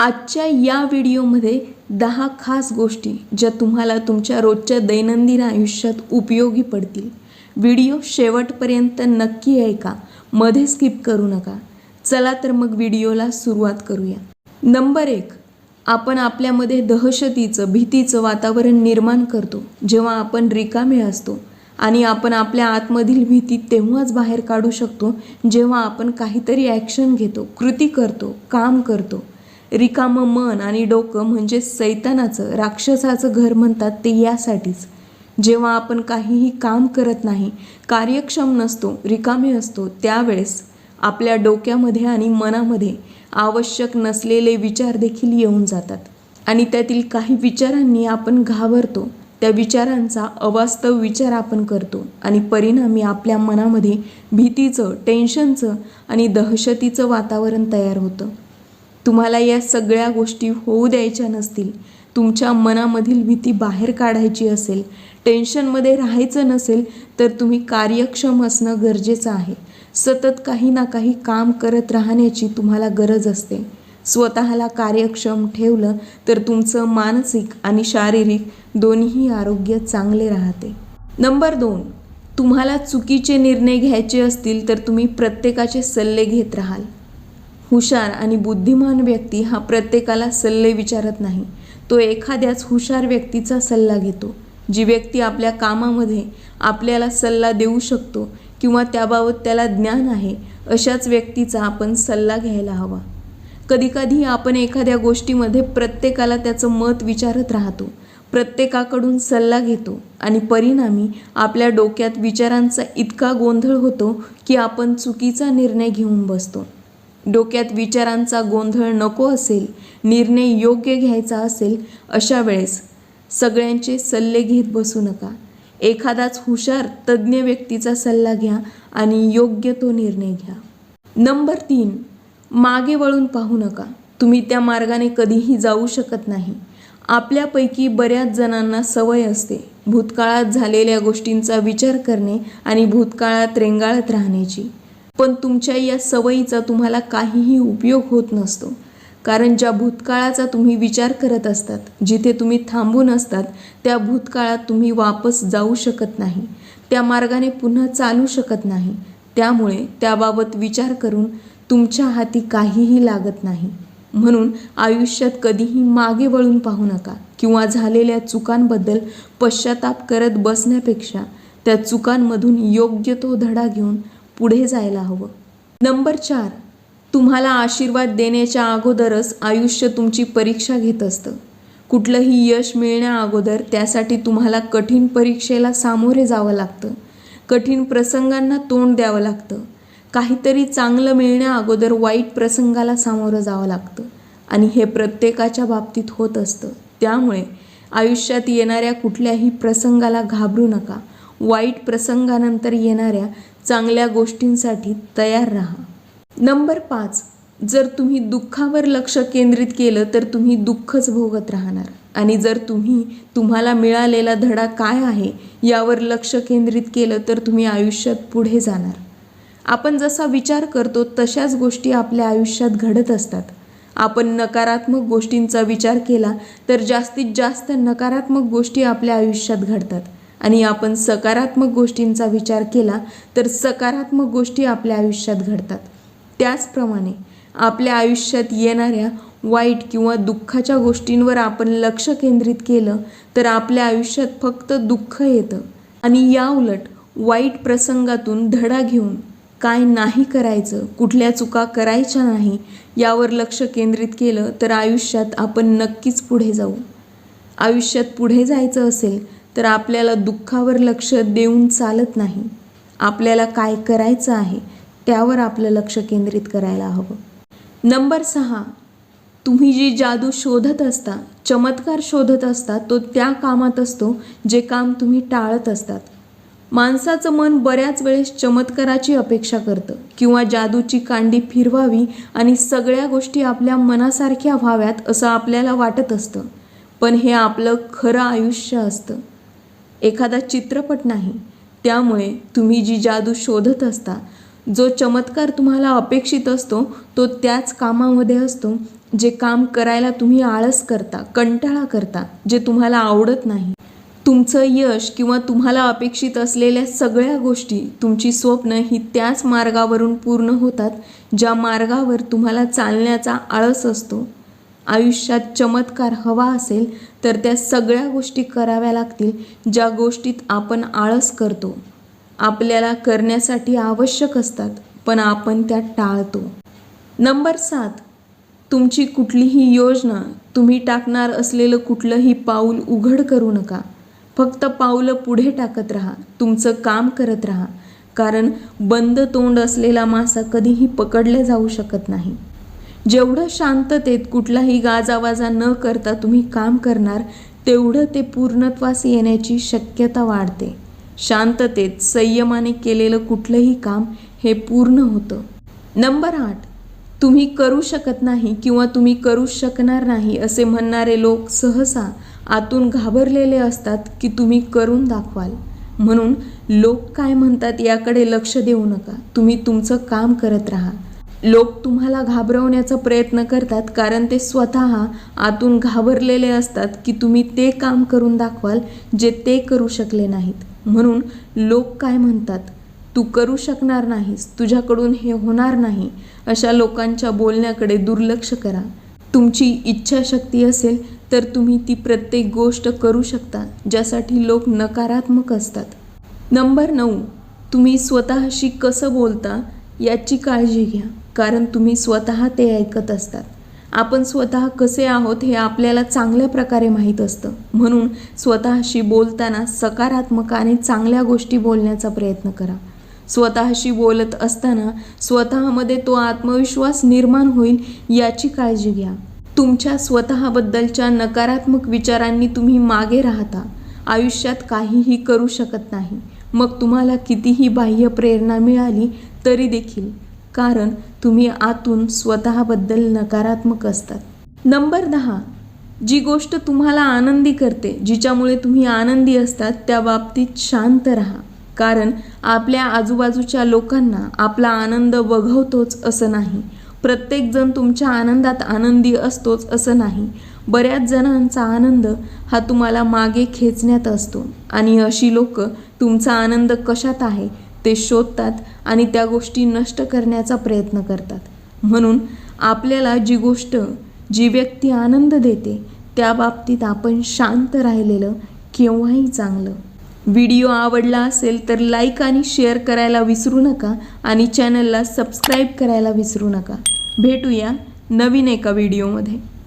आजच्या या व्हिडिओमध्ये दहा खास गोष्टी ज्या तुम्हाला तुमच्या रोजच्या दैनंदिन आयुष्यात उपयोगी पडतील. व्हिडिओ शेवटपर्यंत नक्की ऐका मध्ये स्किप करू नका. चला तर मग व्हिडिओला सुरुवात करूया. नंबर एक आपण आपल्यामध्ये दहशतीचं भीतीचं वातावरण निर्माण करतो. जेव्हा आपण रिकामे असतो आणि आपण आपल्या आतमधील भीती तेव्हाच बाहेर काढू शकतो जेव्हा आपण काहीतरी ॲक्शन घेतो कृती करतो काम करतो. रिकामं मन आणि डोकं म्हणजे सैतानाचं राक्षसाचं घर म्हणतात ते यासाठीच. जेव्हा आपण काहीही काम करत नाही कार्यक्षम नसतो रिकामे असतो त्यावेळेस आपल्या डोक्यामध्ये आणि मनामध्ये आवश्यक नसलेले विचार देखील येऊन जातात. आणि त्यातील काही विचारांनी आपण घाबरतो. त्या विचारांचा अवास्तव विचार आपण करतो आणि परिणामी आपल्या मनामध्ये भीतीचं टेन्शनचं आणि दहशतीचं वातावरण तयार होतं. तुम्हाला या सगळ्या गोष्टी होऊ द्यायच्या नसतील. तुमच्या मनामधील भीती बाहेर काढायची असेल टेन्शनमध्ये राहायचं नसेल तर तुम्ही कार्यक्षम असणं गरजेचं आहे. सतत काही ना काही काम करत राहण्याची तुम्हाला गरज असते. स्वतःला कार्यक्षम ठेवलं तर तुमचं मानसिक आणि शारीरिक दोन्ही आरोग्य चांगले राहते. नंबर दोन तुम्हाला चुकीचे निर्णय घ्यायचे असतील तर तुम्ही प्रत्येकाचे सल्ले घेत राहाल. हुशार आणि बुद्धिमान व्यक्ती हा प्रत्येकाला सल्ले विचारत नाही. तो एखाद्याच हुशार व्यक्तीचा सल्ला घेतो. जी व्यक्ती आपल्या कामामध्ये आपल्याला सल्ला देऊ शकतो किंवा त्याबाबत त्याला ज्ञान आहे अशाच व्यक्तीचा आपण सल्ला घ्यायला हवा. कधीकधी आपण एखाद्या गोष्टीमध्ये प्रत्येकाला त्याचं मत विचारत राहतो. प्रत्येकाकडून सल्ला घेतो आणि परिणामी आपल्या डोक्यात विचारांचा इतका गोंधळ होतो की आपण चुकीचा निर्णय घेऊन बसतो. डोक्यात विचारांचा गोंधळ नको असेल निर्णय योग्य घ्यायचा असेल अशा वेळेस सगळ्यांचे सल्ले घेत बसू नका. एखादाच हुशार तज्ज्ञ व्यक्तीचा सल्ला घ्या आणि योग्य तो निर्णय घ्या. नंबर तीन मागे वळून पाहू नका. तुम्ही त्या मार्गाने कधीही जाऊ शकत नाही. आपल्यापैकी बऱ्याच जणांना सवय असते भूतकाळात झालेल्या गोष्टींचा विचार करणे आणि भूतकाळात रेंगाळत राहण्याची. पण तुमच्या या सवयीचा तुम्हाला काहीही उपयोग होत नसतो. कारण ज्या भूतकाळाचा तुम्ही विचार करत असतात जिथे तुम्ही थांबून असतात त्या भूतकाळात तुम्ही वापस जाऊ शकत नाही. त्या मार्गाने पुन्हा चालू शकत नाही. त्यामुळे त्याबाबत विचार करून तुमच्या हाती काहीही लागत नाही. म्हणून आयुष्यात कधीही मागे वळून पाहू नका किंवा झालेल्या चुकांबद्दल पश्चाताप करत बसण्यापेक्षा त्या चुकांमधून योग्य तो धडा घेऊन पुढे जायला हवं. नंबर चार. तुम्हाला आशीर्वाद देण्याच्या अगोदरच आयुष्य तुमची परीक्षा घेत असतं. कुठलंही यश मिळण्या अगोदर त्यासाठी तुम्हाला कठीण परीक्षेला सामोरे जावं लागतं. कठीण प्रसंगांना तोंड द्यावं लागतं. काहीतरी चांगलं मिळण्या अगोदर वाईट प्रसंगाला सामोरं जावं लागतं. आणि हे प्रत्येकाच्या बाबतीत होत असतं. त्यामुळे आयुष्यात येणाऱ्या कुठल्याही प्रसंगाला घाबरू नका. वाईट प्रसंगानंतर येणाऱ्या चांगल्या गोष्टींसाठी तयार राहा. नंबर पाच जर तुम्ही दुःखावर लक्ष केंद्रित केलं तर तुम्ही दुःखच भोगत राहणार. आणि जर तुम्ही तुम्हाला मिळालेला धडा काय आहे यावर लक्ष केंद्रित केलं तर तुम्ही आयुष्यात पुढे जाणार. आपण जसा विचार करतो तशाच गोष्टी आपल्या आयुष्यात घडत असतात. आपण नकारात्मक गोष्टींचा विचार केला तर जास्तीत जास्त नकारात्मक गोष्टी आपल्या आयुष्यात घडतात. आणि आपण सकारात्मक गोष्टींचा विचार केला तर सकारात्मक गोष्टी आपल्या आयुष्यात घडतात. त्याचप्रमाणे आपल्या आयुष्यात येणाऱ्या वाईट किंवा दुःखाच्या गोष्टींवर आपण लक्ष केंद्रित केलं तर आपल्या आयुष्यात फक्त दुःख येतं. आणि या उलट वाईट प्रसंगातून धडा घेऊन काय नाही करायचं कुठल्या चुका करायच्या नाही यावर लक्ष केंद्रित केलं तर आयुष्यात आपण नक्कीच पुढे जाऊ. आयुष्यात पुढे जायचं असेल तर आपल्याला दुःखावर लक्ष देऊन चालत नाही. आपल्याला काय करायचं आहे त्यावर आपलं लक्ष केंद्रित करायला हवं. नंबर सहा तुम्ही जी जादू शोधत असता चमत्कार शोधत असता तो त्या कामात असतो जे काम तुम्ही टाळत असतात. माणसाचं मन बऱ्याच वेळेस चमत्काराची अपेक्षा करतं किंवा जादूची कांडी फिरवावी आणि सगळ्या गोष्टी आपल्या मनासारख्या व्हाव्यात असं आपल्याला वाटत असतं. पण हे आपलं खरं आयुष्य असतं. एखादा चित्रपट नाही त्यामुळे तुम्ही जी जादू शोधत असता जो चमत्कार तुम्हाला अपेक्षित असतो तो त्याच कामामध्ये असतो जे काम करायला तुम्ही आळस करता कंटाळा करता जे तुम्हाला आवडत नाही. तुमचं यश किंवा तुम्हाला अपेक्षित असलेल्या सगळ्या गोष्टी तुमची स्वप्न ही त्याच मार्गावरून पूर्ण होतात ज्या मार्गावर तुम्हाला चालण्याचा आळस असतो. आयुष्यात चमत्कार हवा असेल तर त्या सगळ्या गोष्टी कराव्या लागतील ज्या गोष्टीत आपण आळस करतो. आपल्याला करण्यासाठी आवश्यक असतात पण आपण त्या टाळतो. नंबर सात. तुमची कुठलीही योजना तुम्ही टाकणार असलेलं कुठलंही पाऊल उघड करू नका. फक्त पाऊलं पुढे टाकत राहा तुमचं काम करत राहा. कारण बंद तोंड असलेला मासा कधीही पकडला जाऊ शकत नाही. जेवढं शांततेत कुठलाही गाजावाजा न करता तुम्ही काम करणार तेवढं ते पूर्णत्वास येण्याची शक्यता वाढते. शांततेत संयमाने केलेलं कुठलंही काम हे पूर्ण होतं. नंबर आठ तुम्ही करू शकत नाही किंवा तुम्ही करू शकणार नाही असे म्हणणारे लोक सहसा आतून घाबरलेले असतात की तुम्ही करून दाखवाल. म्हणून लोक काय म्हणतात याकडे लक्ष देऊ नका. तुम्ही तुमचं काम करत राहा. लोक तुम्हाला घाबरवण्याचा प्रयत्न करतात कारण ते स्वतः आतून घाबरलेले असतात की तुम्ही ते काम करून दाखवाल जे ते करू शकले नाहीत. म्हणून लोक काय म्हणतात? तू करू शकणार नाहीस. तुझ्याकडून हे होणार नाही. अशा लोकांच्या बोलण्याकडे दुर्लक्ष करा. तुमची इच्छाशक्ती असेल तर तुम्ही ती प्रत्येक गोष्ट करू शकता ज्यासाठी लोक नकारात्मक असतात. नंबर नऊ. तुम्ही स्वतःशी कसं बोलता याची काळजी घ्या. कारण तुम्ही स्वतः ते ऐकत असतात. आपण स्वतः कसे आहोत हे आपल्याला चांगल्या प्रकारे माहीत असतं. म्हणून स्वतःशी बोलताना सकारात्मक आणि चांगल्या गोष्टी बोलण्याचा प्रयत्न करा. स्वतःशी बोलत असताना स्वतःमध्ये तो आत्मविश्वास निर्माण होईल याची काळजी घ्या. तुमच्या स्वतःबद्दलच्या नकारात्मक विचारांनी तुम्ही मागे राहता. आयुष्यात काहीही करू शकत नाही. मग तुम्हाला कितीही बाह्य प्रेरणा मिळाली तरी देखील. कारण तुम्ही आतून स्वतःबद्दल नकारात्मक असतात. नंबर दहा जी गोष्ट तुम्हाला आनंदी करते जिच्यामुळे तुम्ही आनंदी असतात त्या बाबतीत शांत राहा. कारण आपल्या आजूबाजूच्या लोकांना आपला आनंद बघवतोच असं नाही. प्रत्येकजण तुमच्या आनंदात आनंदी असतोच असं नाही. बऱ्याच जणांचा आनंद हा तुम्हाला मागे खेचण्यात असतो. आणि अशी लोक तुमचा आनंद कशात आहे ते शोधतात आणि त्या गोष्टी नष्ट करण्याचा प्रयत्न करतात. म्हणून आपल्याला जी गोष्ट जी व्यक्ती आनंद देते त्या बाबतीत आपण शांत राहिलेलं केव्हाही चांगलं. व्हिडिओ आवडला असेल तर लाईक आणि शेअर करायला विसरू नका आणि चॅनलला सबस्क्राईब करायला विसरू नका. भेटूया नवीन एका व्हिडिओमध्ये.